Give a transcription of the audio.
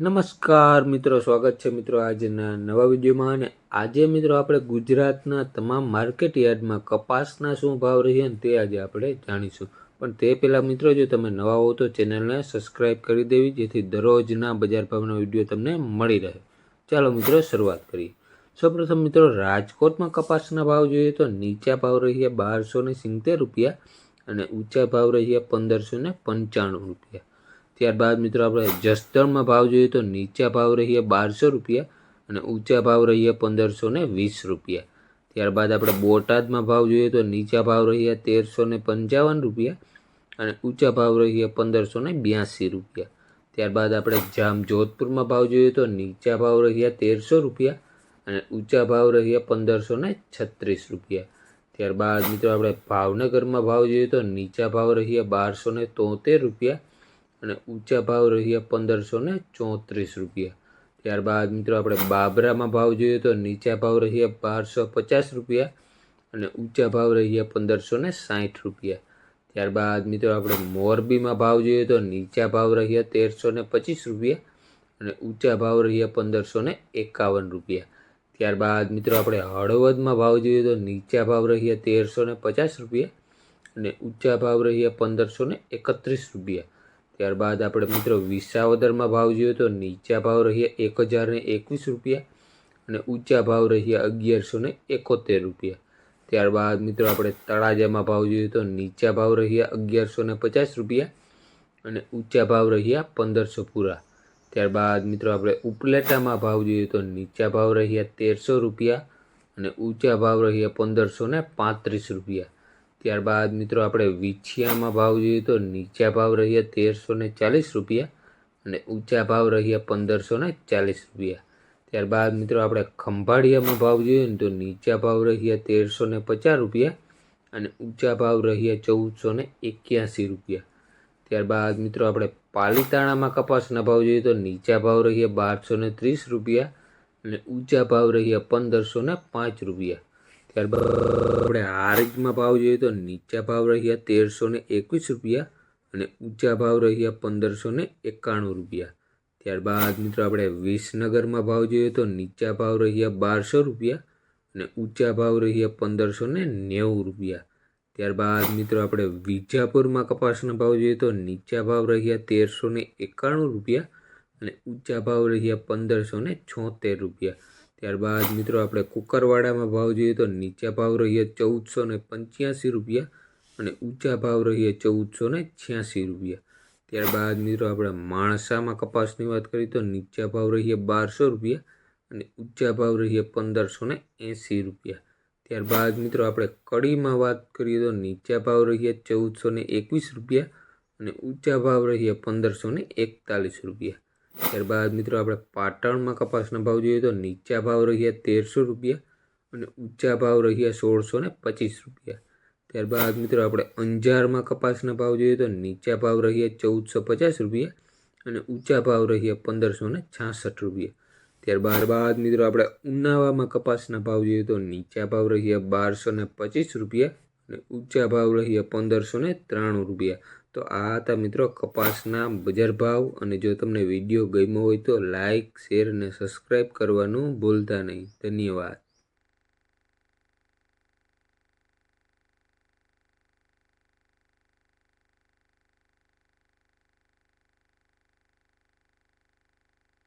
નમસ્કાર, મિત્રો. સ્વાગત છે મિત્રો આજના નવા વિડીયોમાં. અને આજે મિત્રો આપણે ગુજરાતના તમામ માર્કેટ યાર્ડમાં કપાસના શું ભાવ રહ્યા તે આજે આપણે જાણીશું. પણ તે પહેલાં મિત્રો, જો તમે નવા હો તો ચેનલને સબસ્ક્રાઈબ કરી દેવી, જેથી દરરોજના બજાર ભાવનો વીડિયો તમને મળી રહે. ચાલો મિત્રો, શરૂઆત કરીએ. સૌપ્રથમ મિત્રો, રાજકોટમાં કપાસના ભાવ જોઈએ તો નીચા ભાવ રહ્યા બારસો સિત્તેર રૂપિયા અને ઊંચા ભાવ રહ્યા પંદરસો પંચાણું રૂપિયા. ત્યારબાદ મિત્રો આપણે જસદણમાં ભાવ જોઈએ તો નીચા ભાવ રહીએ બારસો રૂપિયા અને ઊંચા ભાવ રહીએ પંદરસો ને વીસ રૂપિયા. ત્યારબાદ આપણે બોટાદમાં ભાવ જોઈએ તો નીચા ભાવ રહ્યા તેરસો ને પંચાવન રૂપિયા અને ઊંચા ભાવ રહીએ પંદરસો ને બ્યાસી રૂપિયા. ત્યારબાદ આપણે જામ જોધપુરમાં ભાવ જોઈએ તો નીચા ભાવ રહ્યા તેરસો રૂપિયા અને ઊંચા ભાવ રહ્યા પંદરસો ને છત્રીસ રૂપિયા. ત્યારબાદ મિત્રો આપણે ભાવનગરમાં ભાવ જોઈએ તો નીચા ભાવ રહ્યા બારસો ને તોતેર રૂપિયા અને ઊંચા ભાવ રહ્યા પંદરસો ને ચોત્રીસ રૂપિયા. ત્યારબાદ મિત્રો આપણે બાબરામાં ભાવ જોઈએ તો નીચા ભાવ રહ્યા બારસો પચાસ રૂપિયા અને ઊંચા ભાવ રહ્યા પંદરસો ને સાઠ રૂપિયા. ત્યારબાદ મિત્રો આપણે મોરબીમાં ભાવ જોઈએ તો નીચા ભાવ રહ્યા તેરસો ને પચીસ રૂપિયા અને ઊંચા ભાવ રહ્યા પંદરસો ને એકાવન રૂપિયા. ત્યારબાદ મિત્રો આપણે હળવદમાં ભાવ જોઈએ તો નીચા ભાવ રહ્યા તેરસો ને પચાસ રૂપિયા અને ઊંચા ભાવ રહ્યા પંદરસો ને એકત્રીસ રૂપિયા. ત્યારબાદ આપણે મિત્રો વિસાવદરમાં ભાવ જોઈએ તો નીચા ભાવ રહ્યા એક હજાર ને એકવીસ રૂપિયા અને ઊંચા ભાવ રહ્યા અગિયારસો ને એકોતેર રૂપિયા. ત્યારબાદ મિત્રો આપણે તળાજામાં ભાવ જોઈએ તો નીચા ભાવ રહ્યા અગિયારસો ને પચાસ રૂપિયા અને ઊંચા ભાવ રહ્યા પંદરસો પૂરા. ત્યારબાદ મિત્રો આપણે ઉપલેટામાં ભાવ જોઈએ તો નીચા ભાવ રહ્યા તેરસો રૂપિયા અને ઊંચા ભાવ રહ્યા પંદરસો ને પાંત્રીસ રૂપિયા. ત્યારબાદ મિત્રો આપણે વિછિયામાં ભાવ જોઈએ તો નીચા ભાવ રહ્યા તેરસો ને ચાલીસ રૂપિયા અને ઊંચા ભાવ રહ્યા પંદરસો ને ચાલીસ રૂપિયા. ત્યારબાદ મિત્રો આપણે ખંભાળિયામાં ભાવ જોઈએ ને તો નીચા ભાવ રહ્યા તેરસો ને પચાસ રૂપિયા અને ઊંચા ભાવ રહ્યા ચૌદસો ને એક્યાસી રૂપિયા. ત્યારબાદ મિત્રો આપણે પાલીતાણામાં કપાસના ભાવ જોઈએ તો નીચા ભાવ રહ્યા બારસો ને ત્રીસ રૂપિયા અને ઊંચા ભાવ રહ્યા પંદરસો ને પાંચ રૂપિયા. ત્યારબાદ આપણે હારીજમાં ભાવ જોઈએ તો નીચા ભાવ રહ્યા તેરસો ને એકવીસ રૂપિયા અને ઊંચા ભાવ રહ્યા પંદરસો ને એકાણું રૂપિયા. ત્યારબાદ મિત્રો આપણે વિસનગરમાં ભાવ જોઈએ તો નીચા ભાવ રહ્યા બારસો રૂપિયા અને ઊંચા ભાવ રહ્યા પંદરસો ને નેવું રૂપિયા. ત્યારબાદ મિત્રો આપણે વિજાપુરમાં કપાસના ભાવ જોઈએ તો નીચા ભાવ રહ્યા તેરસો ને એકાણું રૂપિયા અને ઊંચા ભાવ રહ્યા પંદરસો ને છોતેર રૂપિયા. ત્યારબાદ મિત્રો આપણે કુકરવાડામાં ભાવ જોઈએ તો નીચા ભાવ રહ્યા ચૌદસો ને પંચ્યાસી રૂપિયા અને ઊંચા ભાવ રહ્યા ચૌદસો ને છ્યાસી રૂપિયા. ત્યારબાદ મિત્રો આપણે માણસામાં કપાસની વાત કરીએ તો નીચા ભાવ રહ્યા બારસો રૂપિયા અને ઊંચા ભાવ રહ્યા પંદરસો ને એંસી રૂપિયા. ત્યારબાદ મિત્રો આપણે કડીમાં વાત કરીએ તો નીચા ભાવ રહ્યા ચૌદસો ને એકવીસ રૂપિયા અને ઊંચા ભાવ રહ્યા પંદરસો ને એકતાલીસ રૂપિયા. ત્યારબાદ મિત્રો આપણે પાટણમાં કપાસના ભાવ જોઈએ તો નીચા ભાવ રહ્યા તેરસો રૂપિયા અને ઊંચા ભાવ રહ્યા સોળસો ને પચીસ રૂપિયા. ત્યારબાદ મિત્રો આપણે અંજારમાં કપાસના ભાવ જોઈએ તો નીચા ભાવ રહ્યા ચૌદસો પચાસ રૂપિયા અને ઊંચા ભાવ રહ્યા પંદરસો ને છાસઠ રૂપિયા. ત્યારબાદ બાદ મિત્રો આપણે ઉનાવામાં કપાસના ભાવ જોઈએ તો નીચા ભાવ રહ્યા બારસો ને પચીસ રૂપિયા અને ઊંચા ભાવ રહ્યા પંદરસો ને ત્રાણું રૂપિયા. તો આ હતા મિત્રો કપાસના બજાર ભાવ. અને જો તમને વીડિયો ગમ્યો હોય તો લાઇક શેર અને સબસ્ક્રાઈબ કરવાનું ભૂલતા નહીં. ધન્યવાદ.